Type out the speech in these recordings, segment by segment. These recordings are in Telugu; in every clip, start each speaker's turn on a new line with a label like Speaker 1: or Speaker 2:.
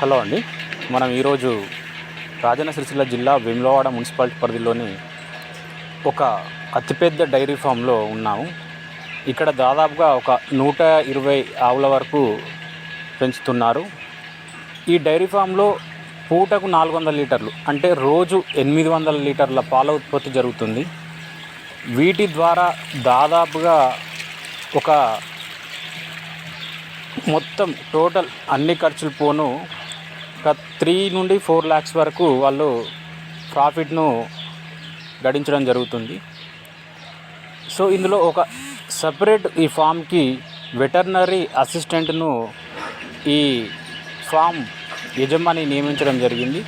Speaker 1: హలో అండి. మనం ఈరోజు రాజన్న సిరిసిల్ల జిల్లా వేములవాడ మున్సిపాలిటీ పరిధిలోని ఒక అతిపెద్ద డైరీ ఫామ్లో ఉన్నాము. ఇక్కడ దాదాపుగా ఒక నూట ఇరవై ఆవుల వరకు పెంచుతున్నారు. ఈ డైరీ ఫామ్లో పూటకు నాలుగు వందల లీటర్లు అంటే రోజు ఎనిమిది వందల లీటర్ల పాల ఉత్పత్తి జరుగుతుంది. వీటి ద్వారా దాదాపుగా ఒక మొత్తం టోటల్ అన్ని ఖర్చులు పోను ఒక త్రీ నుండి ఫోర్ ల్యాక్స్ వరకు వాళ్ళు ప్రాఫిట్ను గడించడం జరుగుతుంది. సో ఇందులో ఒక సపరేట్ ఈ ఫామ్కి వెటర్నరీ అసిస్టెంట్ను ఈ ఫామ్ యజమాని నియమించడం జరిగింది.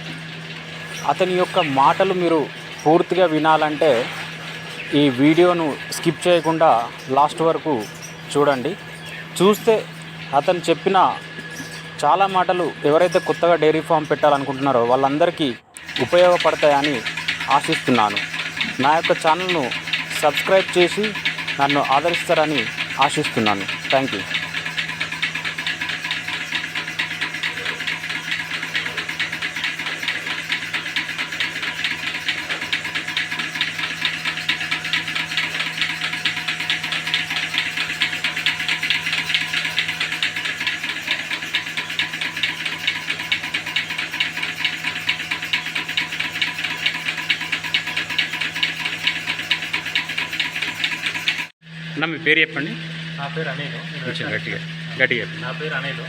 Speaker 1: అతని యొక్క మాటలు మీరు పూర్తిగా వినాలంటే ఈ వీడియోను స్కిప్ చేయకుండా లాస్ట్ వరకు చూడండి. చూస్తే అతను చెప్పిన చాలా మాటలు ఎవరైతే కొత్తగా డైరీ ఫామ్ పెట్టాలనుకుంటున్నారో వాళ్ళందరికీ ఉపయోగపడతాయని ఆశిస్తున్నాను. నా యొక్క ఛానల్ను సబ్స్క్రైబ్ చేసి నన్ను ఆదరిస్తారని ఆశిస్తున్నాను. Thank you. నా మీ పేరు చెప్పండి.
Speaker 2: నా పేరు అనిల్. నేను
Speaker 1: కొంచెం గట్టిగా గట్టిగా చెప్పండి.
Speaker 2: నా పేరు అనిల్.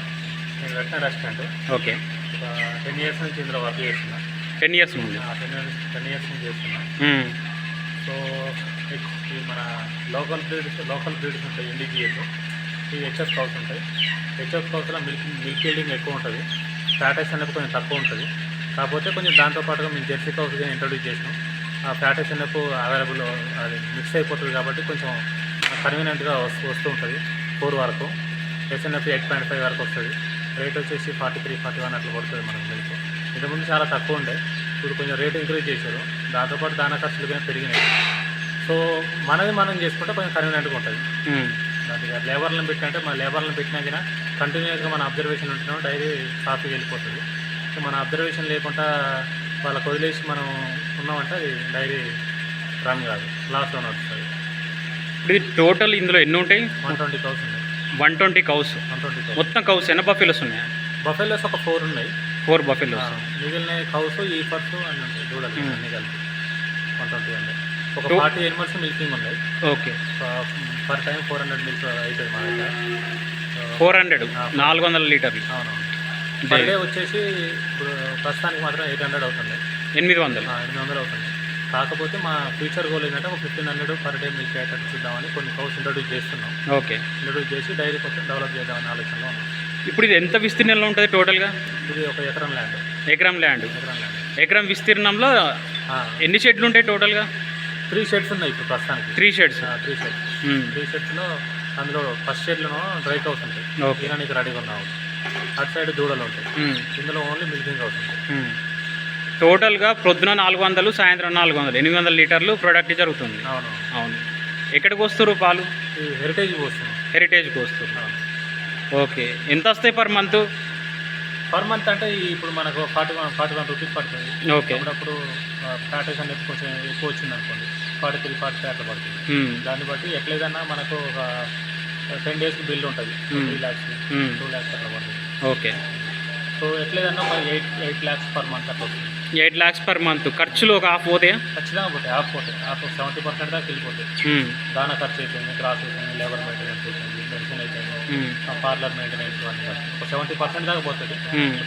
Speaker 2: నేను veterinary assistant
Speaker 1: okay.
Speaker 2: Ten years నుంచి ఇందులో వర్క్ చేస్తున్నా.
Speaker 1: టెన్ ఇయర్స్ ముందు
Speaker 2: టెన్ టెన్ ఇయర్స్ నుంచి చేస్తున్నా. సో ఈ మన లోకల్ బ్రీడ్స్ లోకల్ బ్రీడ్స్ ఉంటాయి ఇండిజిఎస్ ఈ హెచ్ఎఫ్ కౌస్ ఉంటాయి. హెచ్ఎఫ్ కౌస్లో మిల్క్ మిల్క్ ఈల్డింగ్ ఎక్కువ ఉంటుంది. ఫ్యాటెస్ అనేది కొంచెం తక్కువ ఉంటుంది. కాకపోతే కొంచెం దాంతోపాటుగా మేము జెర్సీ కౌస్ కానీ ఇంట్రొడ్యూస్ చేసినాం. ఆ ఫ్యాటెస్ అనేది అవైలబుల్ అది మిక్స్ అయిపోతుంది కాబట్టి కొంచెం కన్వీనియంట్గా వస్తూ వస్తూ ఉంటుంది ఫోర్ వరకు. ఎస్ఎన్ఎఫ్ ఎయిట్ పాయింట్ ఫైవ్ వరకు వస్తుంది. రేట్ వచ్చేసి ఫార్టీ త్రీ ఫార్టీ వన్ అట్లా పడుతుంది మనకు మిల్క్ ఇంతకుముందు చాలా తక్కువ ఉండే ఇప్పుడు కొంచెం రేట్ ఇంక్రీజ్ చేశారు. దాంతోపాటు దానా ఖర్చులు కానీ పెరిగినాయి. సో మనది మనం చేసుకుంటే కొంచెం కన్వీనియంట్గా ఉంటుంది. దానికి లేబర్లను పెట్టినట్టే మన లేబర్లను పెట్టినా కానీ కంటిన్యూస్గా మన అబ్జర్వేషన్ ఉంటున్నాం డైరీ సాఫీగా వెళ్ళిపోతుంది. సో మన అబ్జర్వేషన్ లేకుండా వాళ్ళకి వదిలేసి మనం ఉన్నామంటే అది డైరీ రన్ కాదు. లాస్లో నడుస్తుంది
Speaker 1: ఇప్పుడు ఇది టోటల్ ఇందులో ఎన్ని ఉంటాయి?
Speaker 2: వన్ ట్వంటీ కౌస్ ఉన్నాయి
Speaker 1: one twenty cows
Speaker 2: one twenty cows
Speaker 1: మొత్తం కౌస్ ఎన్ని బఫెలోస్ ఉన్నాయా?
Speaker 2: బఫెలోస్ ఒక ఫోర్ ఉన్నాయి.
Speaker 1: ఫోర్ బఫెలోస్
Speaker 2: మిగిలిన కౌస్ ఈ దూడలు
Speaker 1: Hmm.
Speaker 2: అన్ని కలిపి వన్ ట్వంటీ ఉన్నాయి. ఒక ఫార్టీ ఎనిమల్స్ మిల్కింగ్ ఉన్నాయి.
Speaker 1: Okay.
Speaker 2: Per time four hundred milk అవుతుంది మా దగ్గర.
Speaker 1: Four hundred. నాలుగు వందల లీటర్లు.
Speaker 2: అవునవును. డే వచ్చేసి ఇప్పుడు ప్రస్తుతానికి మాత్రం ఎయిట్ హండ్రెడ్ అవుతుంది.
Speaker 1: ఎనిమిది వందలు.
Speaker 2: ఎనిమిది వందలు అవుతుంది. కాకపోతే మా ఫ్యూచర్ గోల్ ఏంటంటే ఒక fifteen hundred per day milk అయ్యేటట్టు చూద్దామని కొన్ని కౌస్ ఇంట్రొడ్యూస్ చేస్తున్నాం.
Speaker 1: ఓకే.
Speaker 2: ఇంట్రొడ్యూస్ చేసి డైరీ కొంచెం డెవలప్ చేద్దామని ఆలోచనలో ఉన్నాం.
Speaker 1: ఇప్పుడు ఇది ఎంత విస్తీర్ణంలో ఉంటుంది టోటల్గా
Speaker 2: ఇది ఒక ఎకరం ల్యాండ్
Speaker 1: ఎకరం ల్యాండ్
Speaker 2: ఎకరం ల్యాండ్
Speaker 1: ఎకరం విస్తీర్ణంలో ఎన్ని షెడ్లు ఉంటాయి టోటల్గా
Speaker 2: త్రీ షెడ్స్ ఉన్నాయి ఇప్పుడు ప్రస్తుతానికి.
Speaker 1: Three sheds
Speaker 2: three sheds three షెడ్స్లో అందులో ఫస్ట్ షెడ్లో డ్రై కౌస్ ఉంటాయి.
Speaker 1: ఓకే
Speaker 2: తినడానికి రెడీగా ఉన్నావు అటు సైడ్ దూడలు ఉంటాయి. ఇందులో ఓన్లీ మిల్కింగ్ హౌస్ ఉంటాయి.
Speaker 1: టోటల్గా ప్రొద్దున నాలుగు వందలు సాయంత్రం నాలుగు వందలు. ఎనిమిది వందల లీటర్లు ప్రొడక్ట్ జరుగుతుంది.
Speaker 2: అవును.
Speaker 1: అవును. ఎక్కడికి వస్తారు పాలు?
Speaker 2: ఈ హెరిటేజ్ పోస్తున్నాం
Speaker 1: హెరిటేజ్కి వస్తారు ఓకే. ఎంత వస్తాయి పర్ మంత్
Speaker 2: పర్ మంత్ అంటే ఇప్పుడు మనకు forty one forty one rupees పడుతుంది.
Speaker 1: ఓకే.
Speaker 2: అప్పుడప్పుడు ప్యాటేజ్ అనేది కొంచెం ఎక్కువ వచ్చింది అనుకోండి ఫార్టీ త్రీ ఫార్టీ ఫైవ్ అట్లా పడుతుంది. దాన్ని బట్టి ఎట్లేదన్నా మనకు ఒక టెన్ డేస్కి బిల్ ఉంటుంది. త్రీ ల్యాక్స్ టూ ల్యాక్స్ అట్లా పడుతుంది.
Speaker 1: Okay.
Speaker 2: So ఎట్లేదన్నా eight eight lakhs per month అట్లా వస్తుంది.
Speaker 1: ఎయిట్ ల్యాక్స్ పర్ మంత్ ఖర్చులు ఒక హాఫ్ పోతాయా?
Speaker 2: ఖచ్చితంగా పోతాయి. ఆఫ్ పోతాయి. ఆఫ్ సెవెంటీ పర్సెంట్ దాకా వెళ్ళిపోతాయి. దానా ఖర్చు అయిపోయింది క్రాస్ అయిపోయింది లేబర్ మెయింటెనెన్స్ అయిపోయింది మెడిసిన్ అయిపోయింది. పార్లర్ మెయింటెనెన్స్ ఒక సెవెంటీ పర్సెంట్ దాకా పోతుంది.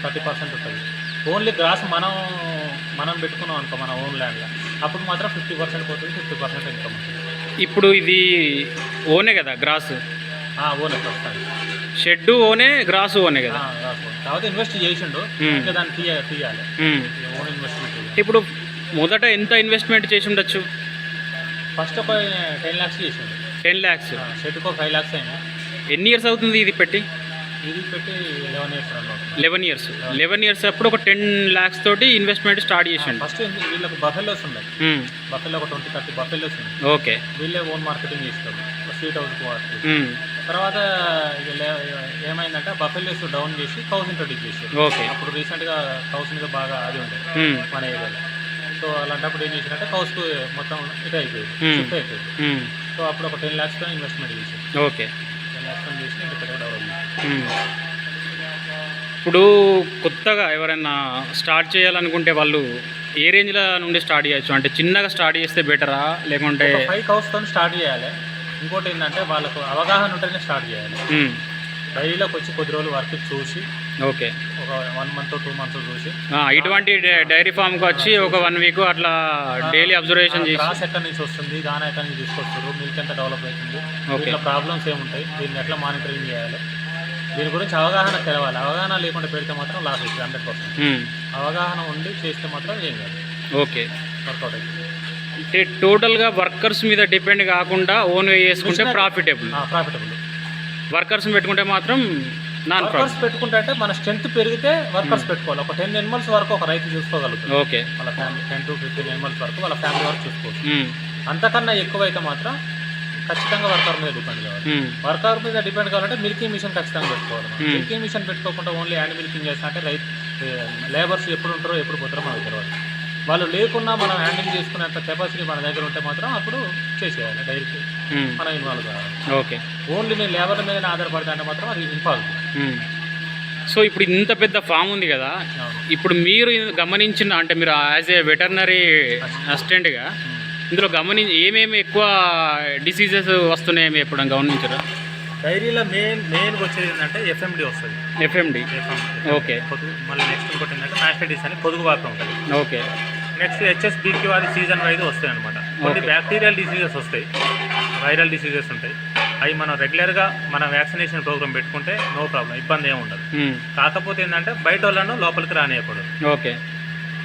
Speaker 2: థర్టీ పర్సెంట్ ఉంటుంది ఓన్లీ గ్రాస్ మనం మనం పెట్టుకున్నాం అనుకో మన ఓన్ ల్యాండ్లో అప్పుడు మాత్రం ఫిఫ్టీ పర్సెంట్ పోతుంది ఫిఫ్టీ పర్సెంట్ ఇన్కమ్
Speaker 1: ఇప్పుడు ఇది ఓనే కదా గ్రాస్
Speaker 2: ఓన్ ప్రస్తుతానికి.
Speaker 1: షెడ్ ఓనే గ్రాస్ ఓనే కదా.
Speaker 2: కాకపోతే ఇన్వెస్ట్ చేసిండు. దాన్ని తీయ తీయాలి. ఓన్ ఇన్వెస్ట్మెంట్
Speaker 1: ఇప్పుడు మొదట ఎంత ఇన్వెస్ట్మెంట్ చేసి ఉండొచ్చు
Speaker 2: ఫస్ట్ ఒక టెన్ ల్యాక్స్ చేసిండు.
Speaker 1: టెన్ ల్యాక్స్
Speaker 2: షెడ్కి ఒక ఫైవ్ ల్యాక్స్ అయినా.
Speaker 1: ఎన్ని ఇయర్స్ అవుతుంది ఇది పెట్టి?
Speaker 2: ఇది పెట్టి eleven years
Speaker 1: eleven years eleven years అప్పుడు ఒక టెన్ ల్యాక్స్ తోటి ఇన్వెస్ట్మెంట్ స్టార్ట్ చేసిండు.
Speaker 2: ఫస్ట్ వీళ్ళకి బఫెలోస్ ఉన్నాయి.
Speaker 1: మ్మ్.
Speaker 2: బఫెలో ఒక ట్వంటీ థర్టీ బఫెలోస్ ఉన్నాయి.
Speaker 1: ఓకే.
Speaker 2: వీళ్ళే ఓన్ మార్కెటింగ్ చేస్తారు. Sweet house. తర్వాత ఏమైందంటే బఫెల్స్ డౌన్ చేసి కౌస్ ఇంట్రొడ్యూస్ చేసి
Speaker 1: ఓకే.
Speaker 2: అప్పుడు రీసెంట్గా కౌస్ మీద బాగా అది ఉండే. మన ఏరియాలో. సో అలాంటప్పుడు ఏం చేసినట్టే కౌస్కు మొత్తం ఇటు అయిపోయింది. షిఫ్ట్ అయిపోయింది. సో అప్పుడు ఒక టెన్ ల్యాక్స్తో ఇన్వెస్ట్మెంట్ చేసి
Speaker 1: ఓకే.
Speaker 2: టెన్ ల్యాక్స్తో చేసి ఇంకా పెద్దగా డెవలప్ చేసి
Speaker 1: మ్మ్. ఇప్పుడు కొత్తగా ఎవరైనా స్టార్ట్ చేయాలనుకుంటే వాళ్ళు ఏ రేంజ్ల నుండి స్టార్ట్ చేయొచ్చు? అంటే చిన్నగా స్టార్ట్ చేస్తే బెటరా? లేకుంటే
Speaker 2: ఫైవ్ కౌస్తో స్టార్ట్ చేయాలి. ఇంకోటి ఏంటంటే వాళ్ళకు అవగాహన ఉంటేనే స్టార్ట్ చేయాలి. డైరీలోకి వచ్చి కొద్ది రోజులు వర్క్ చూసి
Speaker 1: ఓకే.
Speaker 2: ఒక వన్ మంత్ టూ మంత్స్ చూసి.
Speaker 1: ఇటువంటి డైరీ ఫామ్కి వచ్చి ఒక వన్ వీక్ అట్లా డైలీ అబ్జర్వేషన్ చేసి
Speaker 2: క్రాస్ ఎక్కడి నుంచి వస్తుంది దాన ఎక్కడి నుంచి తీసుకొస్తారు మిల్క్ ఎంత డెవలప్ అవుతుంది. దీంట్లో ప్రాబ్లమ్స్ ఏముంటాయి దీన్ని ఎట్లా మానిటరింగ్ చేయాలి దీని గురించి అవగాహన తెలవాలి. అవగాహన లేకుండా పెడితే మాత్రం లాస్ అవుతుంది హండ్రెడ్ పర్సెంట్. అవగాహన ఉండి చేస్తే మాత్రం ఏం కాదు.
Speaker 1: ఓకే.
Speaker 2: వర్కౌట్ అవుతుంది.
Speaker 1: అంటే టోటల్గా వర్కర్స్ మీద డిపెండ్ కాకుండా ఓన్గా చేసుకుంటే ప్రాఫిటబుల్
Speaker 2: ప్రాఫిటబుల్
Speaker 1: వర్కర్స్ పెట్టుకుంటే మాత్రం నాన్
Speaker 2: వర్కర్స్ పెట్టుకుంటే అంటే మన స్ట్రెంత్ పెరిగితే వర్కర్స్ పెట్టుకోవాలి. ఒక టెన్ ఎనిమల్స్ వరకు ఒక రైతు చూసుకోగలుగుతారు
Speaker 1: ఓకే
Speaker 2: వాళ్ళ family ten to fifteen animals వరకు వాళ్ళ ఫ్యామిలీ వరకు చూసుకోవచ్చు.
Speaker 1: మ్మ్.
Speaker 2: అంతకన్నా ఎక్కువైతే మాత్రం ఖచ్చితంగా వర్కర్ మీద డిపెండ్ కావాలి. వర్కర్ మీద డిపెండ్ కావాలంటే మిల్కింగ్ మిషన్ ఖచ్చితంగా పెట్టుకోవాలి
Speaker 1: Hmm.
Speaker 2: మిల్కింగ్ మిషన్ పెట్టుకోకుండా ఓన్లీ హ్యాండ్ మిల్కింగ్ చేస్తా అంటే రైతు లేబర్స్ ఎప్పుడు ఉంటారో ఎప్పుడు పోతారో మనకు తెలియదు వాళ్ళు లేకున్నా మనం హ్యాండిల్ చేసుకునేంత కెపాసిటీ మన దగ్గర ఉంటే మాత్రం అప్పుడు చేసేయాలి డైరెక్ట్.
Speaker 1: మ్మ్.
Speaker 2: మనం ఇన్వాల్వ్ కావాలి.
Speaker 1: ఓకే.
Speaker 2: ఓన్లీ నేను లేబర్ మీద ఆధారపడితే అంటే మాత్రం అది ఇంపాసిబుల్
Speaker 1: మ్మ్. సో ఇప్పుడు ఇంత పెద్ద ఫామ్ ఉంది కదా ఇప్పుడు మీరు గమనించిన అంటే మీరు యాజ్ ఏ వెటర్నరీ అసిస్టెంట్గా ఇందులో గమనించి ఏమేమి ఎక్కువ డిసీజెస్ వస్తున్నాయి మీరు ఎప్పుడు గమనించరా?
Speaker 2: డైరీలో మెయిన్ మెయిన్గా వచ్చేది ఏంటంటే ఎఫ్ఎండి వస్తుంది.
Speaker 1: FMD okay.
Speaker 2: పొదుగు మళ్ళీ నెక్స్ట్ ఇంకోటి ఏంటంటే మ్యాస్టైటిస్ అని పొదుగు వాపు ఉంటుంది.
Speaker 1: ఓకే
Speaker 2: నెక్స్ట్ హెచ్ఎస్బికి అది సీజన్ వైజ్ వస్తాయి అనమాట కొన్ని. బ్యాక్టీరియల్ డిసీజెస్ వస్తాయి. వైరల్ డిసీజెస్ ఉంటాయి. అవి మనం రెగ్యులర్గా మన వ్యాక్సినేషన్ ప్రోగ్రామ్ పెట్టుకుంటే నో ప్రాబ్లం ఇబ్బంది ఏమి ఉండదు. కాకపోతే ఏంటంటే బయట వాళ్ళను లోపలికి రానియకూడదు.
Speaker 1: ఓకే.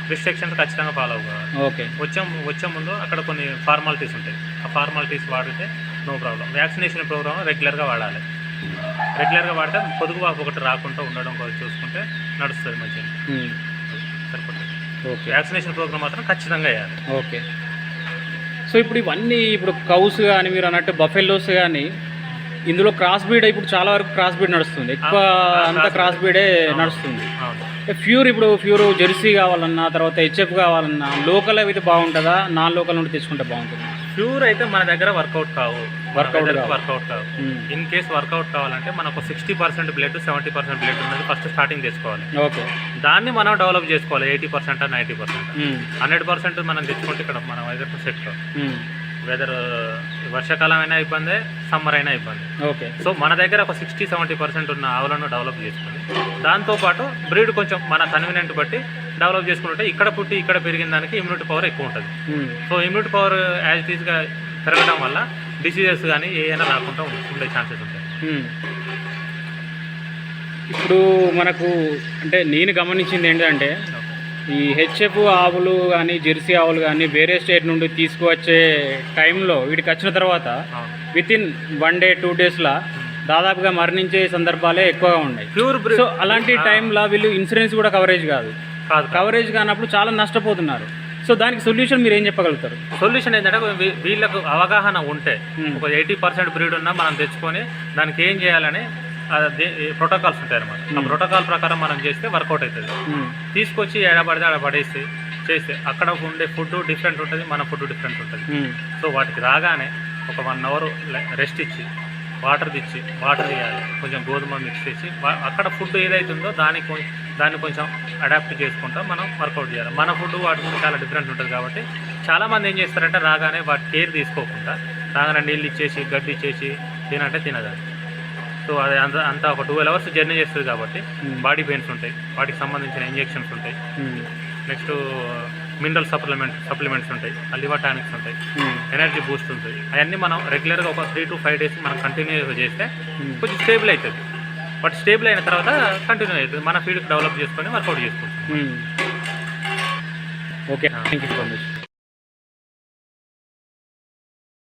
Speaker 2: రిస్ట్రిక్షన్స్ ఖచ్చితంగా ఫాలో అవ్వాలి.
Speaker 1: ఓకే.
Speaker 2: వచ్చే వచ్చే ముందు అక్కడ కొన్ని ఫార్మాలిటీస్ ఉంటాయి. ఆ ఫార్మాలిటీస్ వాడితే నో ప్రాబ్లం. వ్యాక్సినేషన్ ప్రోగ్రామ్ రెగ్యులర్గా వాడాలి. రెగ్యులర్గా వాడితే పొదుగు వాపు ఒకటి రాకుండా ఉండడం కోసం చూసుకుంటే నడుస్తుంది మంచిగా
Speaker 1: ఓకే.
Speaker 2: వ్యాక్సినేషన్ ప్రోగ్రామ్ మాత్రం ఖచ్చితంగా వేయాలి.
Speaker 1: ఓకే. సో ఇప్పుడు ఇవన్నీ ఇప్పుడు కౌస్ కానీ మీరు అన్నట్టు బఫెల్లోస్ కానీ ఇందులో క్రాస్ బీడ్ ఇప్పుడు చాలా వరకు క్రాస్ బీడ్ నడుస్తుంది. ఎక్కువ అంతా క్రాస్ బీడే నడుస్తుంది. ప్యూర్ ఇప్పుడు ప్యూర్ జెర్సీ కావాలన్నా తర్వాత హెచ్ఎఫ్ కావాలన్నా లోకల్ అయితే బాగుంటుందా నాన్ లోకల్ నుండి తెచ్చుకుంటే బాగుంటుంది?
Speaker 2: ప్యూర్ అయితే మన దగ్గర వర్కౌట్ కావు.
Speaker 1: కావు.
Speaker 2: వర్కౌట్ కావు. ఇన్ కేస్ వర్కౌట్ కావాలంటే మనకు sixty percent blood seventy percent blood ఉన్నది ఫస్ట్ స్టార్టింగ్ చేసుకోవాలి.
Speaker 1: ఓకే
Speaker 2: దాన్ని మనం డెవలప్ చేసుకోవాలి eighty percent ninety percent hundred percent మనం తెచ్చుకుంటే ఇక్కడ మన వెదర్ సెట్ వెదర్ వర్షాకాలం అయినా ఇబ్బందే సమ్మర్ అయినా ఇబ్బంది.
Speaker 1: ఓకే.
Speaker 2: సో మన దగ్గర ఒక సిక్స్టీ సెవెంటీ పర్సెంట్ ఉన్న ఆవులను డెవలప్ చేసుకొని దాంతోపాటు బ్రీడ్ కొంచెం మన కన్వీనియంట్ బట్టి డెవలప్ చేసుకుంటే ఇక్కడ పుట్టి ఇక్కడ పెరిగిన దానికి ఇమ్యూనిటీ పవర్ ఎక్కువ ఉంటుంది. సో ఇమ్యూనిటీ పవర్ యాజ్ ఈస్గా పెరగడం వల్ల డిసీజెస్ కానీ ఏమైనా రాకుండా ఉండే- ఉండే ఛాన్సెస్ ఉంటాయి.
Speaker 1: ఇప్పుడు మనకు అంటే నేను గమనించింది ఏంటంటే ఈ హెచ్ఎఫ్ ఆవులు కానీ జెర్సీ ఆవులు కానీ వేరే స్టేట్ నుండి తీసుకువచ్చే టైంలో వీటికి వచ్చిన తర్వాత with in one day two డేస్లో దాదాపుగా మరణించే సందర్భాలే ఎక్కువగా ఉన్నాయి.
Speaker 2: ప్యూర్
Speaker 1: సో అలాంటి టైంలో వీళ్ళు ఇన్సూరెన్స్ కూడా కవరేజ్ కాదు.
Speaker 2: కాదు
Speaker 1: కవరేజ్ కానప్పుడు చాలా నష్టపోతున్నారు. సో దానికి సొల్యూషన్ మీరు ఏం చెప్పగలుగుతారు?
Speaker 2: సొల్యూషన్ ఏంటంటే వీళ్ళకు అవగాహన ఉంటే. ఒక ఎయిటీ పర్సెంట్ బ్రీడ్ ఉన్నా మనం తెచ్చుకొని దానికి ఏం చేయాలని ప్రోటోకాల్స్ ఉంటాయి అనమాట ఆ. ప్రోటోకాల్ ప్రకారం మనం చేస్తే వర్కౌట్ అవుతుంది. తీసుకొచ్చి ఏడబడితే ఆడ పడేసి చేస్తే అక్కడ ఉండే ఫుడ్ డిఫరెంట్ ఉంటుంది మన ఫుడ్ డిఫరెంట్ ఉంటుంది. సో వాటికి రాగానే ఒక వన్ అవర్ రెస్ట్ ఇచ్చి వాటర్ ఇచ్చి వాటర్ ఇవ్వాలి కొంచెం గోధుమ మిక్స్ చేసి అక్కడ ఫుడ్ ఏదైతుందో దానికి దాన్ని కొంచెం అడాప్ట్ చేసుకుంటా మనం వర్కౌట్ చేయాలి మన ఫుడ్ వాటి ఫుడ్ చాలా డిఫరెంట్ ఉంటుంది కాబట్టి చాలామంది ఏం చేస్తారంటే రాగానే వాటి కేర్ తీసుకోకుండా రాగానే నీళ్ళు ఇచ్చేసి గడ్డి ఇచ్చేసి తినంటే తినదాన్ని సో అది అంత అంత ఒక ట్వెల్వ్ అవర్స్ జర్నీ చేస్తుంది కాబట్టి
Speaker 1: Hmm.
Speaker 2: బాడీ పెయిన్స్ ఉంటాయి వాటికి సంబంధించిన ఇంజెక్షన్స్ ఉంటాయి. నెక్స్ట్ మినరల్ సప్లిమెంట్ సప్లిమెంట్స్ ఉంటాయి లివర్ టానిక్స్ ఉంటాయి. ఎనర్జీ బూస్ట్ ఉంటుంది అవన్నీ మనం రెగ్యులర్గా ఒక త్రీ టు ఫైవ్ డేస్ మనం కంటిన్యూగా చేస్తే
Speaker 1: మ్మ్.
Speaker 2: కొంచెం స్టేబుల్ అవుతుంది బట్ స్టేబుల్ అయిన తర్వాత కంటిన్యూ అవుతుంది మన ఫీల్డ్ డెవలప్ చేసుకొని వర్కౌట్ చేసుకుంటాం.
Speaker 1: Okay thank you so much